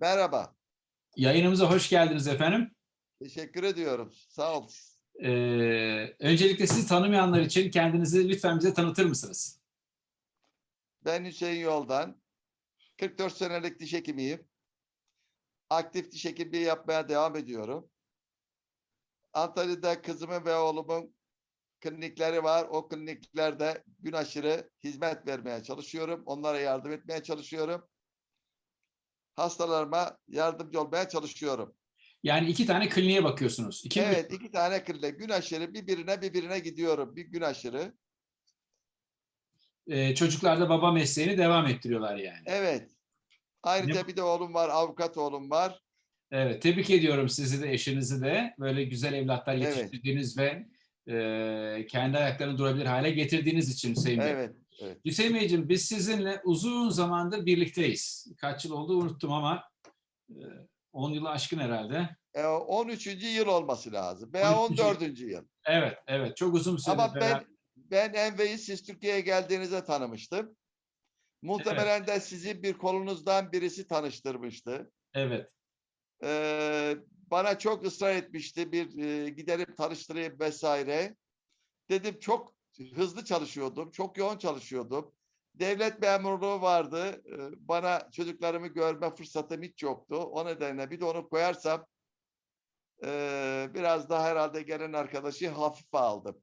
Merhaba. Yayınımıza hoş geldiniz efendim. Teşekkür ediyorum. Sağ ol. Ee, öncelikle sizi tanımayanlar için kendinizi lütfen bize tanıtır mısınız? Ben Hüseyin Yoldan. 44 senelik diş hekimiyim. Aktif diş hekimliği yapmaya devam ediyorum. Antalya'da kızımın ve oğlumun klinikleri var. O kliniklerde gün aşırı hizmet vermeye çalışıyorum. Onlara yardım etmeye çalışıyorum. Hastalarıma yardımcı olmaya çalışıyorum. Yani iki tane kliniğe bakıyorsunuz. İki Evet, iki tane klinik. Gün aşırı birbirine birbirine gidiyorum. Bir gün aşırı. e, çocuklar da baba mesleğini devam ettiriyorlar yani. Evet. Ayrıca bir de oğlum var, avukat oğlum var. Evet, tebrik ediyorum sizi de eşinizi de. Böyle güzel evlatlar Evet. yetiştirdiğiniz ve e, kendi ayaklarını durabilir hale getirdiğiniz için Hüseyin Bey. Evet. Hüseyin Beyciğim biz sizinle uzun zamandır birlikteyiz. Kaç yıl oldu unuttum ama e, 10 yılı aşkın herhalde. E, 13. yıl olması lazım. Veya 13. 14. yıl. Evet, evet. Çok uzun bir süre Ama beraber- ben ben Enve'yi siz Türkiye'ye geldiğinizde tanımıştım. Muhtemelen de sizi bir kolunuzdan birisi tanıştırmıştı. Evet. Ee, bana çok ısrar etmişti bir e, giderim tanıştırayım vesaire. Dedim çok hızlı çalışıyordum, çok yoğun çalışıyordum. Devlet memurluğu vardı. Ee, bana çocuklarımı görme fırsatım hiç yoktu. O nedenle bir de onu koyarsam e, biraz daha herhalde gelen arkadaşı hafife aldım.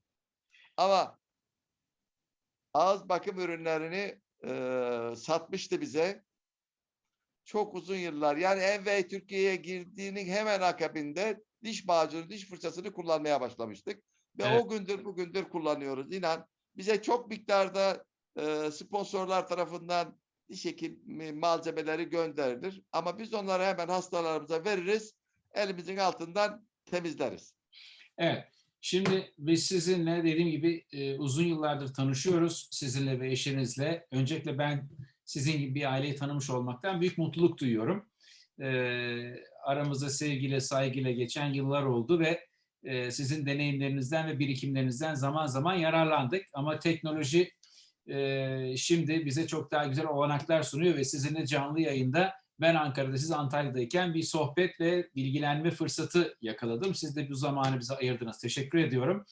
Ama ağız bakım ürünlerini e, satmıştı bize çok uzun yıllar yani Envey Türkiye'ye girdiğinin hemen akabinde diş macunu, diş fırçasını kullanmaya başlamıştık. Ve Evet. o gündür bugündür kullanıyoruz. İnan bize çok miktarda e, sponsorlar tarafından diş hekimi malzemeleri gönderilir. Ama biz onları hemen hastalarımıza veririz. Elimizin altından temizleriz. Evet. Şimdi biz sizinle dediğim gibi e, uzun yıllardır tanışıyoruz. Sizinle ve eşinizle. Öncelikle ben sizin gibi bir aileyi tanımış olmaktan büyük mutluluk duyuyorum. E, aramızda sevgiyle, saygıyla geçen yıllar oldu ve e, sizin deneyimlerinizden ve birikimlerinizden zaman zaman yararlandık. Ama teknoloji e, şimdi bize çok daha güzel olanaklar sunuyor ve sizinle canlı yayında ben Ankara'da, siz Antalya'dayken bir sohbet ve bilgilenme fırsatı yakaladım. Siz de bu zamanı bize ayırdınız. Teşekkür ediyorum.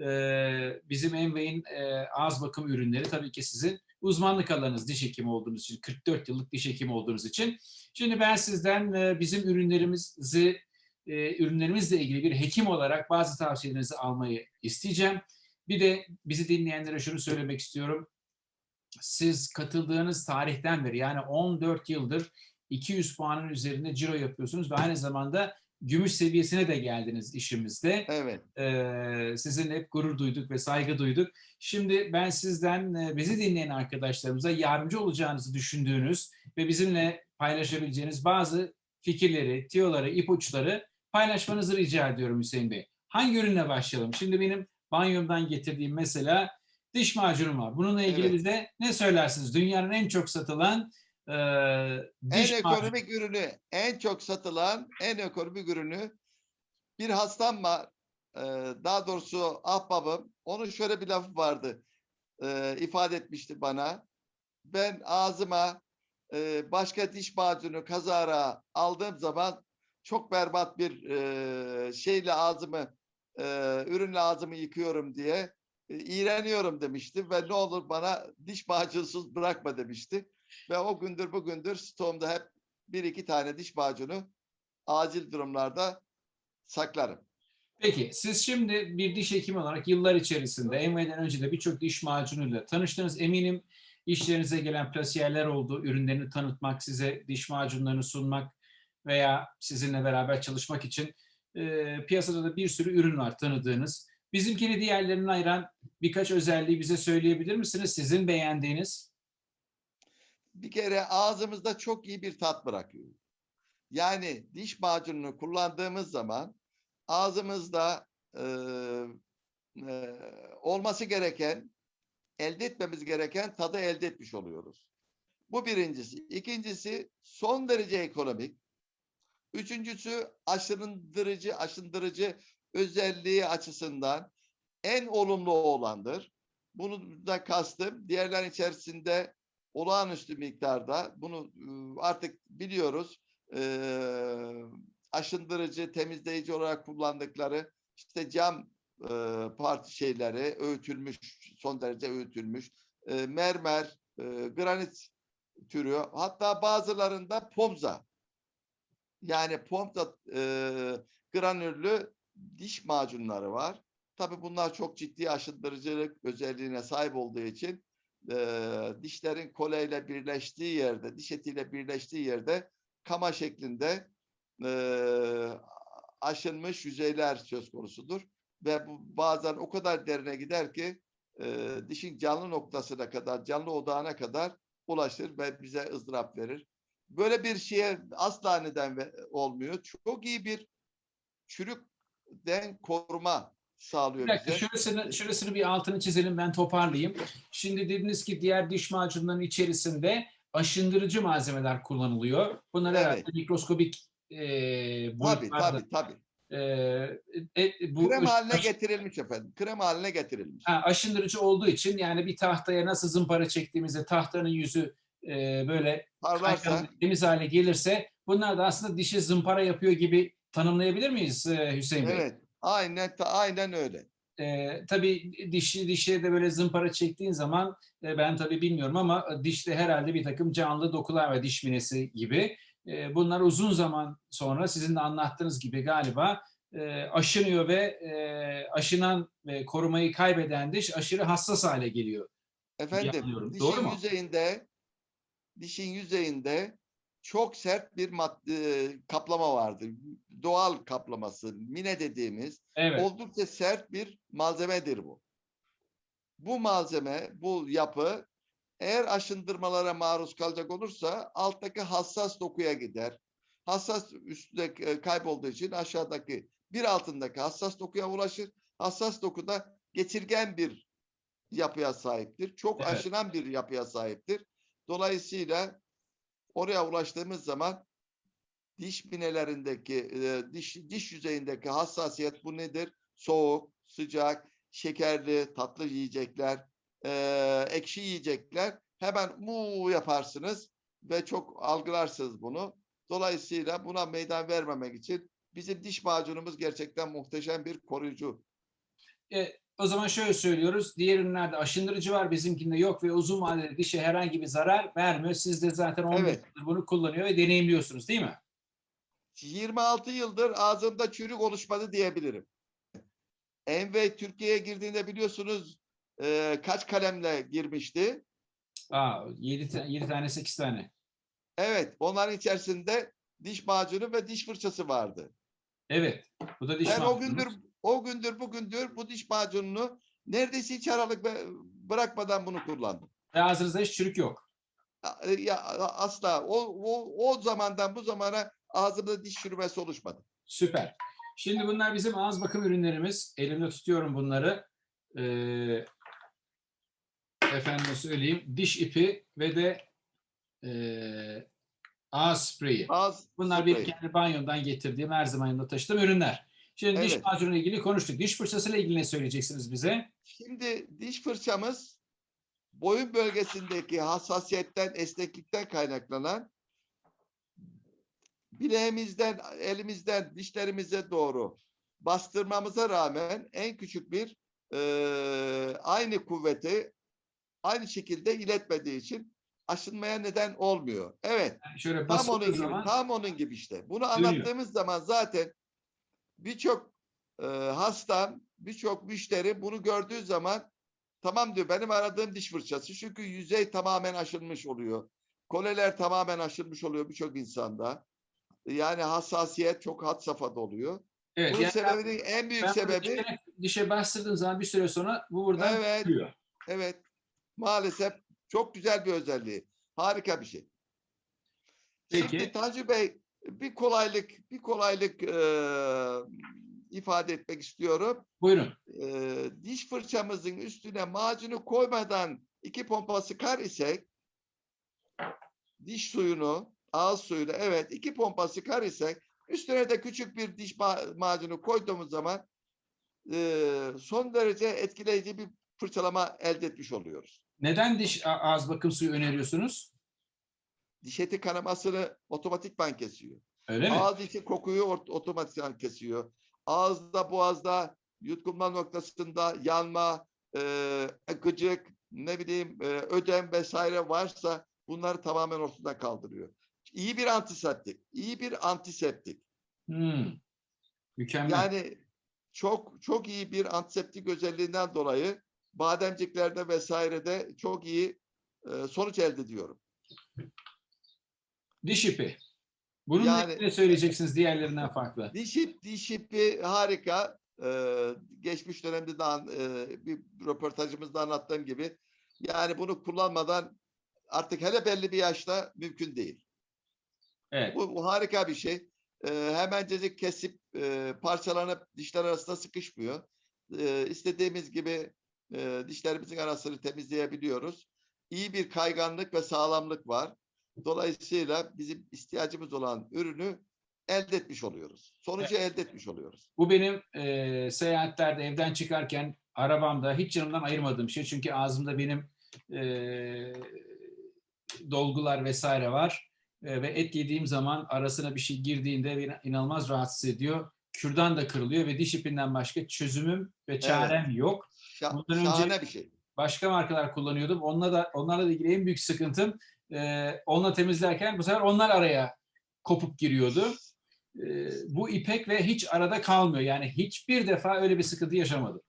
Ee, bizim Envey'in e, ağız bakım ürünleri tabii ki sizin uzmanlık alanınız diş hekimi olduğunuz için, 44 yıllık diş hekimi olduğunuz için. Şimdi ben sizden e, bizim ürünlerimizi, e, ürünlerimizle ilgili bir hekim olarak bazı tavsiyelerinizi almayı isteyeceğim. Bir de bizi dinleyenlere şunu söylemek istiyorum. Siz katıldığınız tarihten beri yani 14 yıldır 200 puanın üzerinde ciro yapıyorsunuz ve aynı zamanda gümüş seviyesine de geldiniz işimizde. Evet. Ee, sizinle hep gurur duyduk ve saygı duyduk. Şimdi ben sizden e, bizi dinleyen arkadaşlarımıza yardımcı olacağınızı düşündüğünüz ve bizimle paylaşabileceğiniz bazı fikirleri, tiyoları, ipuçları paylaşmanızı rica ediyorum Hüseyin Bey. Hangi ürünle başlayalım? Şimdi benim banyomdan getirdiğim mesela diş macunum var. Bununla ilgili Evet. bize ne söylersiniz? Dünyanın en çok satılan e, diş en ekonomik ürünü, en çok satılan en ekonomik ürünü bir hastam var. Ee, daha doğrusu ahbabım. Onun şöyle bir lafı vardı. Ee, ifade etmişti bana. Ben ağzıma e, başka diş macunu kazara aldığım zaman çok berbat bir e, şeyle ağzımı e, ürünle ağzımı yıkıyorum diye e, iğreniyorum demişti ve ne olur bana diş macunsuz bırakma demişti. Ve o gündür bugündür stoğumda hep bir iki tane diş macunu acil durumlarda saklarım. Peki siz şimdi bir diş hekimi olarak yıllar içerisinde Envey'den önce de birçok diş macunuyla tanıştınız. Eminim işlerinize gelen plasiyerler oldu. Ürünlerini tanıtmak, size diş macunlarını sunmak veya sizinle beraber çalışmak için e, piyasada da bir sürü ürün var tanıdığınız. Bizimkini diğerlerinden ayıran birkaç özelliği bize söyleyebilir misiniz? Sizin beğendiğiniz? Bir kere ağzımızda çok iyi bir tat bırakıyor. Yani diş macununu kullandığımız zaman ağzımızda e, e, olması gereken, elde etmemiz gereken tadı elde etmiş oluyoruz. Bu birincisi. İkincisi son derece ekonomik. Üçüncüsü aşındırıcı, aşındırıcı özelliği açısından en olumlu olandır. Bunu da kastım diğerlerin içerisinde olağanüstü miktarda bunu e, artık biliyoruz eee, aşındırıcı, temizleyici olarak kullandıkları işte cam eee, parti şeyleri öğütülmüş, son derece öğütülmüş, eee, mermer, granit türü, hatta bazılarında pomza. Yani pomza eee granüllü diş macunları var. Tabii bunlar çok ciddi aşındırıcılık özelliğine sahip olduğu için eee, dişlerin koleyle birleştiği yerde, diş etiyle birleştiği yerde kama şeklinde eee, aşınmış yüzeyler söz konusudur. Ve bu bazen o kadar derine gider ki eee, dişin canlı noktasına kadar, canlı odağına kadar ulaşır ve bize ızdırap verir. Böyle bir şeye asla neden ve- olmuyor. Çok iyi bir çürükten koruma sağlıyor Bir dakika, bize. şurasını, şurasını bir altını çizelim ben toparlayayım. Şimdi dediniz ki diğer diş macunlarının içerisinde aşındırıcı malzemeler kullanılıyor. Bunlar Evet. herhalde mikroskobik e, Tabii tabii tabii. E, e, bu Krem haline getirilmiş efendim. Krem haline getirilmiş. ha, aşındırıcı olduğu için yani bir tahtaya nasıl zımpara çektiğimizde tahtanın yüzü e, böyle Parlarsa temiz hale gelirse bunlar da aslında dişi zımpara yapıyor gibi tanımlayabilir miyiz e, Hüseyin Bey? evet. Aynen aynen öyle. E, tabii dişi dişe de böyle zımpara çektiğin zaman e, ben tabii bilmiyorum ama dişte herhalde bir takım canlı dokular var diş minesi gibi. E, bunlar uzun zaman sonra sizin de anlattığınız gibi galiba e, aşınıyor ve e, aşınan ve korumayı kaybeden diş aşırı hassas hale geliyor. Efendim dişin Doğru mu? yüzeyinde dişin yüzeyinde çok sert bir madde, kaplama vardır. Doğal kaplaması, mine dediğimiz Evet. oldukça sert bir malzemedir bu. Bu malzeme, bu yapı eğer aşındırmalara maruz kalacak olursa alttaki hassas dokuya gider. Hassas üstte e, kaybolduğu için aşağıdaki bir altındaki hassas dokuya ulaşır. Hassas dokuda geçirgen bir yapıya sahiptir. Çok Evet. aşınan bir yapıya sahiptir. Dolayısıyla oraya ulaştığımız zaman diş minelerindeki e, diş diş yüzeyindeki hassasiyet bu nedir? Soğuk, sıcak, şekerli, tatlı yiyecekler, e, ekşi yiyecekler hemen mu yaparsınız ve çok algılarsınız bunu. Dolayısıyla buna meydan vermemek için bizim diş macunumuz gerçekten muhteşem bir koruyucu. E, o zaman şöyle söylüyoruz. Diğer ürünlerde aşındırıcı var, bizimkinde yok ve uzun vadede dişe herhangi bir zarar vermiyor. Siz de zaten 15 Evet. yıldır bunu kullanıyor ve deneyimliyorsunuz değil mi? 26 yıldır ağzımda çürük oluşmadı diyebilirim. Envey Türkiye'ye girdiğinde biliyorsunuz e, kaç kalemle girmişti? Aa, 7, 7 tane 8 tane. Evet, onların içerisinde diş macunu ve diş fırçası vardı. Evet. Bu da diş ben o macunu. gündür, o gündür, bugündür bu diş macununu neredeyse hiç aralık bırakmadan bunu kullandım. Ve ağzınızda hiç çürük yok. Ya- Ya asla o, o, o zamandan bu zamana ağzımda diş çürümesi oluşmadı. Süper. Şimdi bunlar bizim ağız bakım ürünlerimiz. Elimde tutuyorum bunları. Ee, efendim söyleyeyim. Diş ipi ve de ee, ağız spreyi. Ağız Bunlar bir spreyi. kendi banyomdan getirdiğim her zaman yanımda taşıdığım ürünler. Şimdi diş Evet. macunu ile ilgili konuştuk. Diş fırçası ile ilgili ne söyleyeceksiniz bize? Şimdi diş fırçamız boyun bölgesindeki hassasiyetten, esneklikten kaynaklanan bileğimizden, elimizden, dişlerimize doğru bastırmamıza rağmen en küçük bir eee, aynı kuvveti aynı şekilde iletmediği için aşınmaya neden olmuyor. Evet. Yani şöyle Tam onun gibi, zaman tam onun gibi işte. Bunu dönüyor. anlattığımız zaman zaten birçok e, hastam, birçok müşteri bunu gördüğü zaman tamam diyor benim aradığım diş fırçası. Çünkü yüzey tamamen aşınmış oluyor. Koleler tamamen aşınmış oluyor birçok insanda. Yani hassasiyet çok had safhada oluyor. evet, Bunun yani sebebinin en büyük ben sebebi dişe- dişe bastırdığım zaman bir süre sonra bu buradan Evet. çıkıyor. evet maalesef çok güzel bir özelliği. Harika bir şey. Peki. Şimdi Tanju Bey bir kolaylık bir kolaylık e, ifade etmek istiyorum. Buyurun. E, diş fırçamızın üstüne macunu koymadan iki pompa sıkar isek diş suyunu, ağız suyunu evet iki pompa sıkar isek üstüne de küçük bir diş ma- macunu koyduğumuz zaman e, son derece etkileyici bir fırçalama elde etmiş oluyoruz. Neden diş ağız bakım suyu öneriyorsunuz? Diş eti kanamasını otomatikman kesiyor. Öyle mi? Ağız içi kokuyu otomatikman kesiyor. Ağızda, boğazda, yutkunma noktasında yanma, e, gıcık, ne bileyim e, ödem vesaire varsa bunları tamamen ortadan kaldırıyor. İyi bir antiseptik, iyi bir antiseptik. Hmm. Mükemmel. Yani çok çok iyi bir antiseptik özelliğinden dolayı bademciklerde vesairede çok iyi e, sonuç elde ediyorum. Diş ipi. Bunun Yani- ne söyleyeceksiniz diğerlerinden farklı? Diş ip, diş ipi harika. Ee, geçmiş dönemde de an- e, bir röportajımızda anlattığım gibi yani bunu kullanmadan artık hele belli bir yaşta mümkün değil. Evet. Bu, bu harika bir şey. Ee, hemencecik kesip e, parçalanıp dişler arasında sıkışmıyor. Ee, istediğimiz gibi e, dişlerimizin arasını temizleyebiliyoruz. İyi bir kayganlık ve sağlamlık var. Dolayısıyla bizim ihtiyacımız olan ürünü elde etmiş oluyoruz. Sonucu elde etmiş oluyoruz. Bu benim e, seyahatlerde evden çıkarken arabamda hiç yanımdan ayırmadığım şey. Çünkü ağzımda benim e, dolgular vesaire var. E, ve et yediğim zaman arasına bir şey girdiğinde beni inanılmaz rahatsız ediyor. Kürdan da kırılıyor ve diş ipinden başka çözümüm ve çarem yok. Şa- Bundan önce- bir şey. Başka markalar kullanıyordum. Onunla da onlarla da ilgili en büyük sıkıntım e, onunla temizlerken bu sefer onlar araya kopup giriyordu. E, bu ipek ve hiç arada kalmıyor. Yani hiçbir defa öyle bir sıkıntı yaşamadım.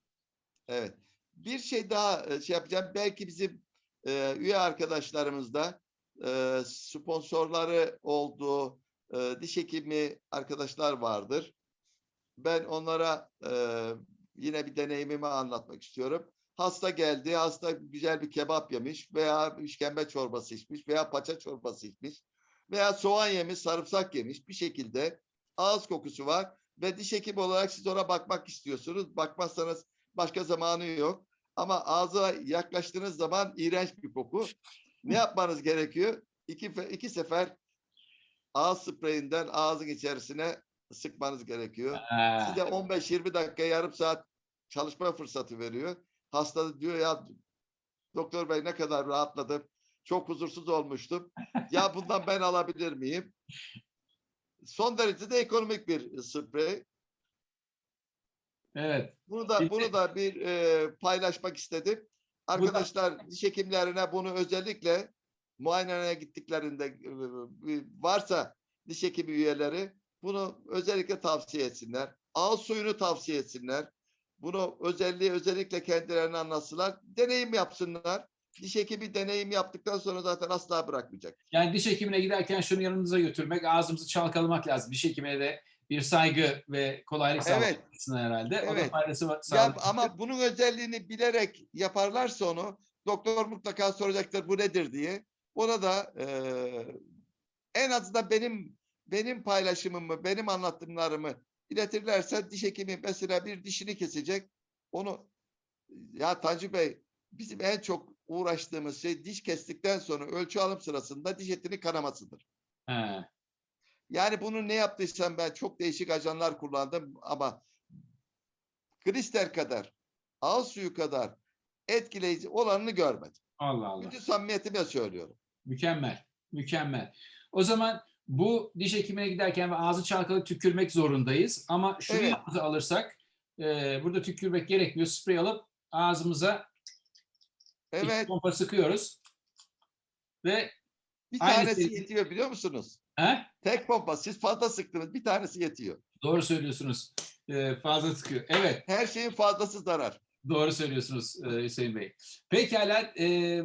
Evet. Bir şey daha e, şey yapacağım. Belki bizim e, üye arkadaşlarımızda e, sponsorları olduğu e, diş hekimi arkadaşlar vardır. Ben onlara e, yine bir deneyimimi anlatmak istiyorum. Hasta geldi, hasta güzel bir kebap yemiş veya işkembe çorbası içmiş veya paça çorbası içmiş veya soğan yemiş, sarımsak yemiş bir şekilde ağız kokusu var ve diş hekimi olarak siz ona bakmak istiyorsunuz. Bakmazsanız başka zamanı yok. Ama ağza yaklaştığınız zaman iğrenç bir koku. Ne yapmanız gerekiyor? İki, iki sefer ağız spreyinden ağzın içerisine sıkmanız gerekiyor. Size 15-20 dakika, yarım saat çalışma fırsatı veriyor. Hasta da diyor ya doktor bey ne kadar rahatladım. Çok huzursuz olmuştum. Ya bundan ben alabilir miyim? Son derece de ekonomik bir sprey. evet. Bunu da bunu da bir e, paylaşmak istedim. Arkadaşlar diş hekimlerine bunu özellikle muayeneye gittiklerinde e, varsa diş hekimi üyeleri bunu özellikle tavsiye etsinler. Ağız suyunu tavsiye etsinler. Bunu özelliği özellikle kendilerine anlatsınlar. Deneyim yapsınlar. Diş hekimi deneyim yaptıktan sonra zaten asla bırakmayacak. Yani diş hekimine giderken şunu yanımıza götürmek, ağzımızı çalkalamak lazım. Diş hekimine de bir saygı ve kolaylık sağlamak Evet. açısından herhalde. O da Evet. faydası var- Ya, ama bunun özelliğini bilerek yaparlarsa onu doktor mutlaka soracaktır bu nedir diye. Ona da eee, en azından benim benim paylaşımımı, benim anlattımlarımı iletirlerse diş hekimi mesela bir dişini kesecek. Onu ya Tanju Bey bizim en çok uğraştığımız şey diş kestikten sonra ölçü alım sırasında diş etini kanamasıdır. He. Yani bunu ne yaptıysam ben çok değişik ajanlar kullandım ama kristal kadar, ağız suyu kadar etkileyici olanını görmedim. Allah Allah. Bütün samimiyetimle söylüyorum. Mükemmel. Mükemmel. O zaman bu diş hekimine giderken ve ağzı çalkalayıp tükürmek zorundayız. Ama şunu Evet. alırsak e, burada tükürmek gerekmiyor. Sprey alıp ağzımıza Evet, pompa sıkıyoruz. Ve bir tanesi şey- yetiyor biliyor musunuz? he? Tek pompa, siz fazla sıktınız, bir tanesi yetiyor. doğru söylüyorsunuz. E, fazla sıkıyor. Evet. Her şeyin fazlası zarar. Doğru söylüyorsunuz e, Hüseyin Bey. Pekala, e,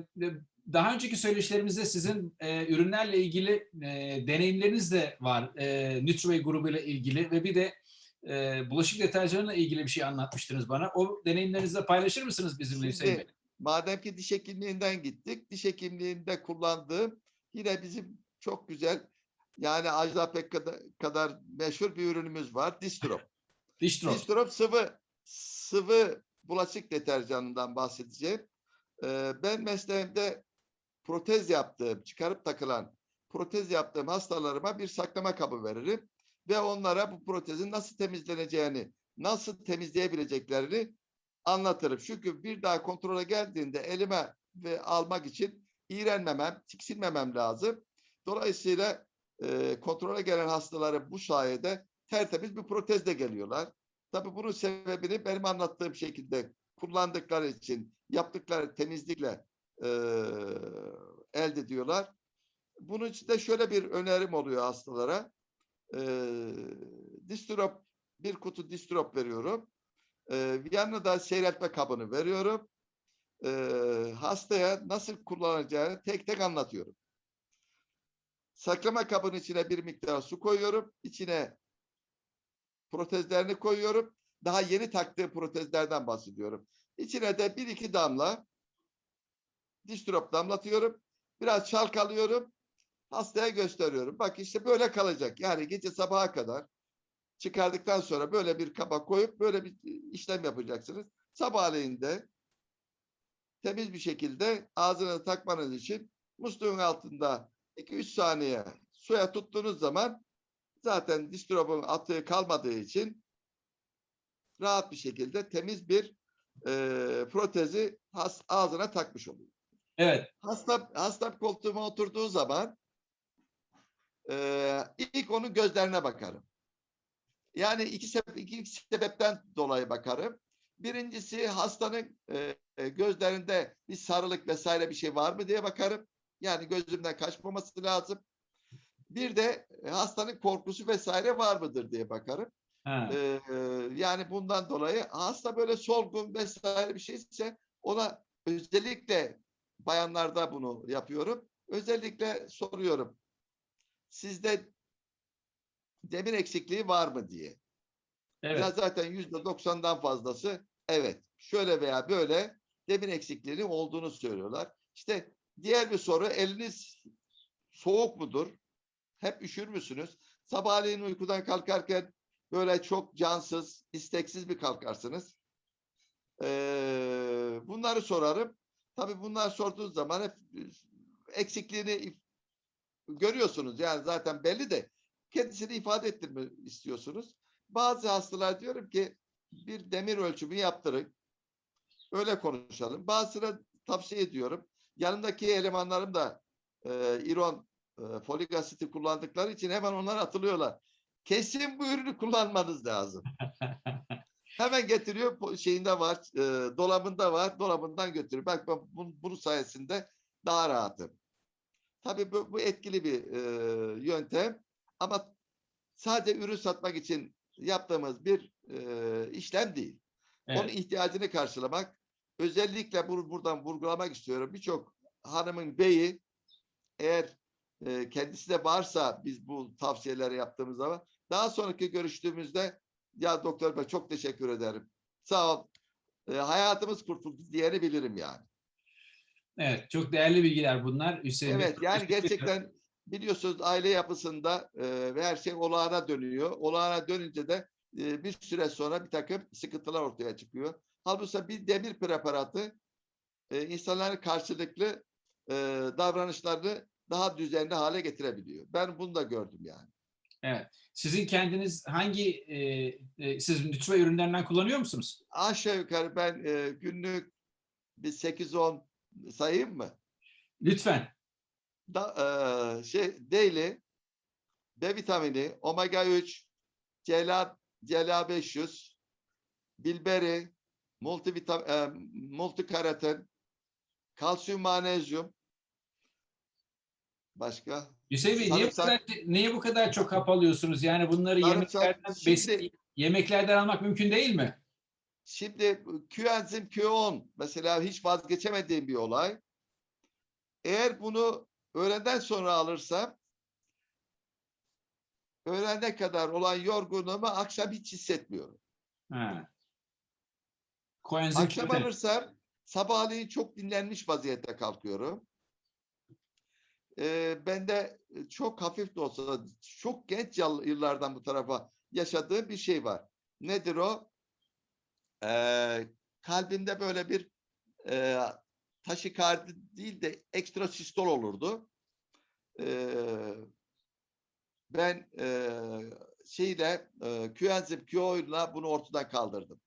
daha önceki söyleşilerimizde sizin e, ürünlerle ilgili e, deneyimleriniz de var. E, Nutriway grubuyla ilgili ve bir de e, bulaşık deterjanıyla ilgili bir şey anlatmıştınız bana. O deneyimlerinizi de paylaşır mısınız bizimle Hüseyin Bey? Şimdi madem ki diş hekimliğinden gittik, diş hekimliğinde kullandığım yine bizim çok güzel yani Ajda Pek kadar, kadar meşhur bir ürünümüz var. Distrop. Diştro. Distrop sıvı sıvı bulaşık deterjanından bahsedeceğim. Ee, ben mesleğimde protez yaptığım, çıkarıp takılan protez yaptığım hastalarıma bir saklama kabı veririm ve onlara bu protezin nasıl temizleneceğini, nasıl temizleyebileceklerini anlatırım. Çünkü bir daha kontrole geldiğinde elime ve almak için iğrenmemem, tiksinmemem lazım. Dolayısıyla e, kontrole gelen hastaları bu sayede tertemiz bir protezle geliyorlar. Tabii bunun sebebini benim anlattığım şekilde kullandıkları için, yaptıkları temizlikle e, elde ediyorlar. Bunun için de şöyle bir önerim oluyor hastalara. E, distrop, bir kutu distrop veriyorum. E, yanına da seyreltme kabını veriyorum. E, hastaya nasıl kullanacağını tek tek anlatıyorum. Saklama kabının içine bir miktar su koyuyorum. İçine protezlerini koyuyorum. Daha yeni taktığı protezlerden bahsediyorum. İçine de bir iki damla distrop damlatıyorum. Biraz çalkalıyorum. Hastaya gösteriyorum. Bak işte böyle kalacak. Yani gece sabaha kadar çıkardıktan sonra böyle bir kaba koyup böyle bir işlem yapacaksınız. Sabahleyin de temiz bir şekilde ağzına takmanız için musluğun altında 2-3 saniye suya tuttuğunuz zaman zaten distropun atığı kalmadığı için rahat bir şekilde temiz bir e, protezi has, ağzına takmış oluyor. Evet. Hasta, hasta koltuğuma oturduğu zaman e, ilk onun gözlerine bakarım. Yani iki, sebe- iki sebepten dolayı bakarım. Birincisi hastanın e, gözlerinde bir sarılık vesaire bir şey var mı diye bakarım. Yani gözümden kaçmaması lazım. Bir de e, hastanın korkusu vesaire var mıdır diye bakarım. Ha. Ee, yani bundan dolayı hasta böyle solgun vesaire bir şeyse ona özellikle bayanlarda bunu yapıyorum. Özellikle soruyorum. Sizde demir eksikliği var mı diye. Evet. Ya zaten yüzde doksandan fazlası evet şöyle veya böyle demir eksikliğinin olduğunu söylüyorlar. İşte diğer bir soru eliniz soğuk mudur? Hep üşür müsünüz? Sabahleyin uykudan kalkarken böyle çok cansız, isteksiz bir kalkarsınız. Ee, bunları sorarım. Tabii bunlar sorduğunuz zaman hep eksikliğini if- görüyorsunuz. Yani zaten belli de kendisini ifade ettirme istiyorsunuz. Bazı hastalar diyorum ki bir demir ölçümü yaptırın. Öyle konuşalım. Bazısına tavsiye ediyorum. Yanındaki elemanlarım da e, İron e, folik asiti kullandıkları için hemen onlar atılıyorlar. Kesin bu ürünü kullanmanız lazım. Hemen getiriyor şeyinde var, e, dolabında var, dolabından götürüyor. Bak ben bunun, bunun sayesinde daha rahatım. Tabii bu, bu etkili bir e, yöntem ama sadece ürün satmak için yaptığımız bir e, işlem değil. Evet. Onun ihtiyacını karşılamak. Özellikle bunu buradan vurgulamak istiyorum. Birçok hanımın beyi eğer e, kendisi de varsa biz bu tavsiyeleri yaptığımız zaman daha sonraki görüştüğümüzde ya doktor bey çok teşekkür ederim. Sağ ol. E, hayatımız kurtuldu diyeni bilirim yani. Evet. Çok değerli bilgiler bunlar. Hüseyin Evet yani gerçekten biliyorsunuz aile yapısında e, ve her şey olağana dönüyor. Olağana dönünce de e, bir süre sonra bir takım sıkıntılar ortaya çıkıyor. Halbuki bir demir preparatı e, insanların karşılıklı e, davranışlarını daha düzenli hale getirebiliyor. Ben bunu da gördüm yani. Evet. Sizin kendiniz hangi e, e, siz lütfen ürünlerinden kullanıyor musunuz? Aşağı yukarı ben e, günlük bir 8-10 sayayım mı? Lütfen. da, eee, şey daily B vitamini, omega 3, CLA, CLA 500, bilberi, multivitam, eee, multikaratin, kalsiyum, magnezyum. Başka? Hüseyin Bey niye bu kadar, niye bu kadar çok hap alıyorsunuz? Yani bunları Sarımsak- yemeklerden, Şimdi- besin, yemeklerden almak mümkün değil mi? Şimdi Q-enzim Q10 mesela hiç vazgeçemediğim bir olay. Eğer bunu öğleden sonra alırsam öğlene kadar olan yorgunluğumu akşam hiç hissetmiyorum. Ha. Koenzim Akşam Q10. alırsam sabahleyin çok dinlenmiş vaziyette kalkıyorum. Ee, ben de çok hafif de olsa çok genç yıl- yıllardan bu tarafa yaşadığım bir şey var. Nedir o? Ee, kalbimde böyle bir e, taşikardi değil de ekstra sistol olurdu. Ee, ben e, şeyle e, Q-enzim Q-oyla bunu ortadan kaldırdım.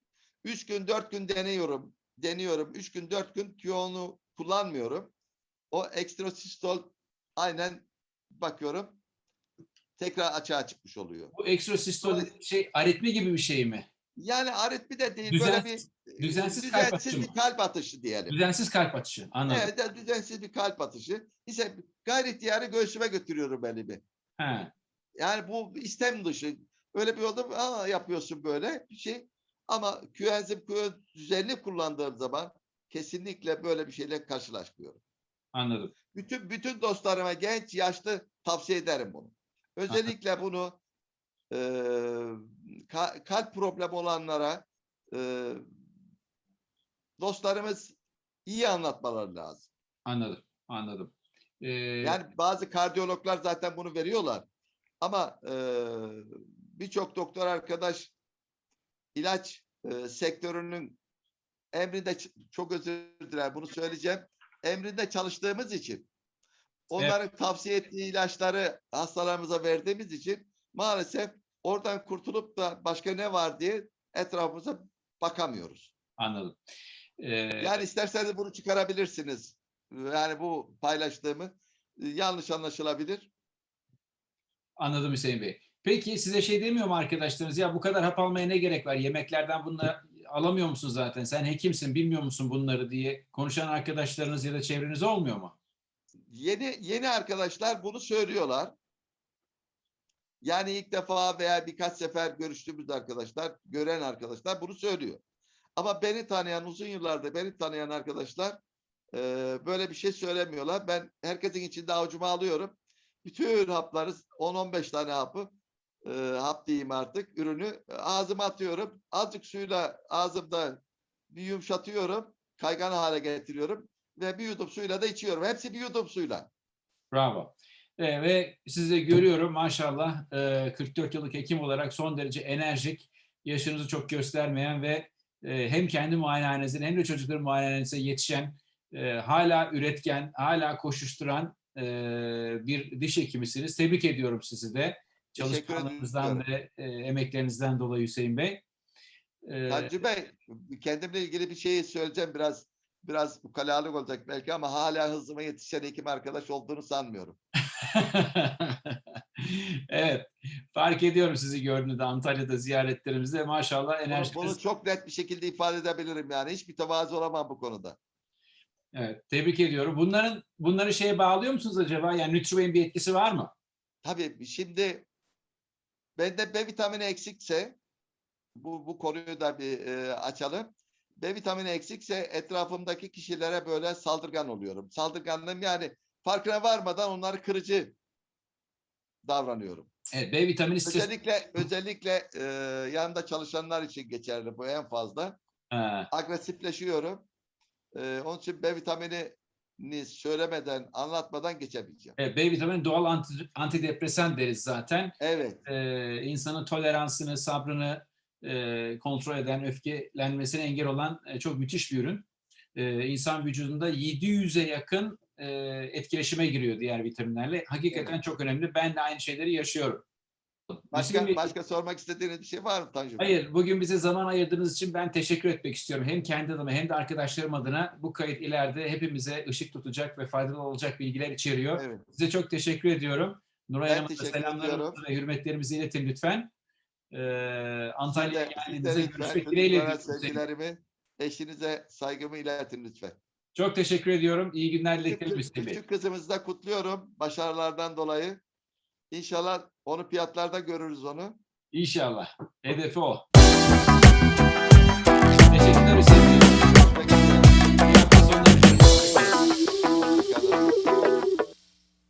Üç gün dört gün deniyorum. Deniyorum. Üç gün dört gün Q10'u kullanmıyorum. O ekstra sistol aynen bakıyorum tekrar açığa çıkmış oluyor. Bu ekstrasistol şey aritmi gibi bir şey mi? Yani aritmi de değil Düzen- böyle bir e, düzensiz kalp düzensiz atışı bir kalp atışı diyelim. Düzensiz kalp atışı. Anladım. Evet düzensiz bir kalp atışı. İşte gayri ihtiyari göğsüme götürüyorum elimi. Ha, Yani bu istem dışı. Öyle bir oldu aa, yapıyorsun böyle bir şey. Ama küenzim Q düzenli kullandığım zaman kesinlikle böyle bir şeyle karşılaşmıyorum. Anladım. Bütün bütün dostlarıma genç yaşlı tavsiye ederim bunu. Özellikle bunu e, ka- kalp problemi olanlara e, dostlarımız iyi anlatmaları lazım. Anladım. Anladım. Ee, Yani bazı kardiyologlar zaten bunu veriyorlar. Ama e, birçok doktor arkadaş ilaç e, sektörünün emrinde çok özür dilerim bunu söyleyeceğim. Emrinde çalıştığımız için onların tavsiye ettiği ilaçları hastalarımıza verdiğimiz için maalesef oradan kurtulup da başka ne var diye etrafımıza bakamıyoruz. anladım. Ee, Yani isterseniz bunu çıkarabilirsiniz. Yani bu paylaştığımı e, yanlış anlaşılabilir. Anladım Hüseyin Bey. Peki size şey demiyor mu arkadaşlarınız? Ya bu kadar hap almaya ne gerek var? Yemeklerden bunları alamıyor musun zaten? Sen hekimsin, bilmiyor musun bunları diye konuşan arkadaşlarınız ya da çevreniz olmuyor mu? Yeni yeni arkadaşlar bunu söylüyorlar. Yani ilk defa veya birkaç sefer görüştüğümüz arkadaşlar, gören arkadaşlar bunu söylüyor. Ama beni tanıyan, uzun yıllarda beni tanıyan arkadaşlar e, böyle bir şey söylemiyorlar. Ben herkesin içinde avucuma alıyorum. Bütün hapları, 10-15 tane hapı, e, hap diyeyim artık, ürünü ağzıma atıyorum. Azıcık suyla ağzımda bir yumuşatıyorum, kaygan hale getiriyorum ve bir yudum suyla da içiyorum. Hepsi bir yudum suyla. Bravo. Ee, ve sizi görüyorum maşallah e, 44 yıllık hekim olarak son derece enerjik, yaşınızı çok göstermeyen ve e, hem kendi muayenehanenizin hem de çocukların muayenehanenize yetişen, e, hala üretken, hala koşuşturan e, bir diş hekimisiniz. Tebrik ediyorum sizi de. Çalışmalarınızdan ve e, emeklerinizden dolayı Hüseyin Bey. Ee, Tancı Bey, kendimle ilgili bir şey söyleyeceğim biraz biraz ukalalık olacak belki ama hala hızıma yetişen hekim arkadaş olduğunu sanmıyorum. evet, fark ediyorum sizi gördüğünde Antalya'da ziyaretlerimizde maşallah Bunu, enerjiniz. bunu çok net bir şekilde ifade edebilirim yani. Hiç mütevazı olamam bu konuda. Evet, tebrik ediyorum. Bunların bunları şeye bağlıyor musunuz acaba? Yani Nutribey'in bir etkisi var mı? Tabii şimdi bende B vitamini eksikse bu, bu konuyu da bir e, açalım. B vitamini eksikse etrafımdaki kişilere böyle saldırgan oluyorum. Saldırganlığım yani farkına varmadan onları kırıcı davranıyorum. Evet, B vitamini. Özellikle özellikle e, yanında çalışanlar için geçerli bu en fazla. Ha, Agresifleşiyorum. E, onun için B vitamini söylemeden, anlatmadan geçemeyeceğim. evet, B vitamini doğal anti- antidepresan deriz zaten. Evet. Ee, insanın toleransını, sabrını e, kontrol eden, öfkelenmesine engel olan e, çok müthiş bir ürün. Ee, insan vücudunda 700'e yakın e, etkileşime giriyor diğer vitaminlerle. Hakikaten Evet. çok önemli. Ben de aynı şeyleri yaşıyorum. Hüseyin Başka Bey- başka sormak istediğiniz bir şey var mı Tanju? Bey? Hayır, bugün bize zaman ayırdığınız için ben teşekkür etmek istiyorum. Hem kendi adıma hem de arkadaşlarım adına bu kayıt ileride hepimize ışık tutacak ve faydalı olacak bilgiler içeriyor. Evet. Size çok teşekkür ediyorum. Nuray Ben Hanım'a da teşekkür selamlarımızı ediyorum. ve hürmetlerimizi iletin lütfen. Ee, Antalya'ya Siz de- siz de geldiğinizde lütfen görüşmek dileğiyle. çocuklara diyorum. sevgilerimi, eşinize saygımı iletin lütfen. Çok teşekkür ediyorum. İyi günler Küçük, dilerim Hüseyin Bey. küçük kızımızı da kutluyorum başarılardan dolayı. İnşallah onu fiyatlarda görürüz onu. İnşallah. Hedefi o. Teşekkürler Hüseyin.